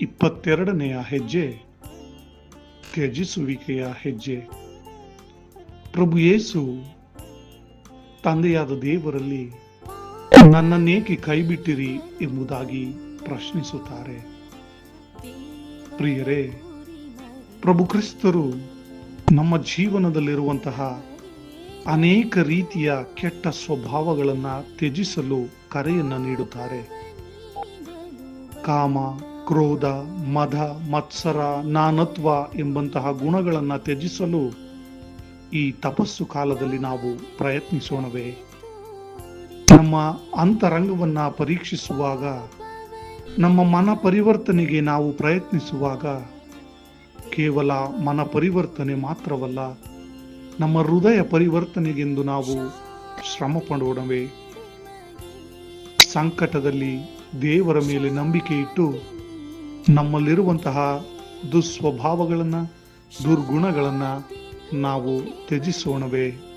ಇಪ್ಪತ್ತೆರಡನೆಯ ಹೆಜ್ಜೆ, ತ್ಯಜಿಸುವಿಕೆಯ ಹೆಜ್ಜೆ. ಪ್ರಭು ಯೇಸು ತಂದೆಯಾದ ದೇವರಲ್ಲಿ ನನ್ನನ್ನೇಕೆ ಕೈಬಿಟ್ಟಿರಿ ಎಂಬುದಾಗಿ ಪ್ರಶ್ನಿಸುತ್ತಾರೆ. ಪ್ರಿಯರೇ, ಪ್ರಭು ಕ್ರಿಸ್ತರು ನಮ್ಮ ಜೀವನದಲ್ಲಿರುವಂತಹ ಅನೇಕ ರೀತಿಯ ಕೆಟ್ಟ ಸ್ವಭಾವಗಳನ್ನು ತ್ಯಜಿಸಲು ಕರೆಯನ್ನು ನೀಡುತ್ತಾರೆ. ಕಾಮ ಕ್ರೋಧ, ಮದ, ಮತ್ಸರ, ನಾನತ್ವ ಎಂಬಂತಹ ಗುಣಗಳನ್ನು ತ್ಯಜಿಸಲು ಈ ತಪಸ್ಸು ಕಾಲದಲ್ಲಿ ನಾವು ಪ್ರಯತ್ನಿಸೋಣವೇ. ನಮ್ಮ ಅಂತರಂಗವನ್ನು ಪರೀಕ್ಷಿಸುವಾಗ, ನಮ್ಮ ಮನ ಪರಿವರ್ತನೆಗೆ ನಾವು ಪ್ರಯತ್ನಿಸುವಾಗ ಕೇವಲ ಮನ ಪರಿವರ್ತನೆ ಮಾತ್ರವಲ್ಲ, ನಮ್ಮ ಹೃದಯ ಪರಿವರ್ತನೆಗೆಂದು ನಾವು ಶ್ರಮ ಪಡೋಣವೇ. ಸಂಕಟದಲ್ಲಿ ದೇವರ ಮೇಲೆ ನಂಬಿಕೆ ಇಟ್ಟು ನಮ್ಮಲ್ಲಿರುವಂತಹ ದುಸ್ವಭಾವಗಳನ್ನು ದುರ್ಗುಣಗಳನ್ನು ನಾವು ತ್ಯಜಿಸೋಣವೇ.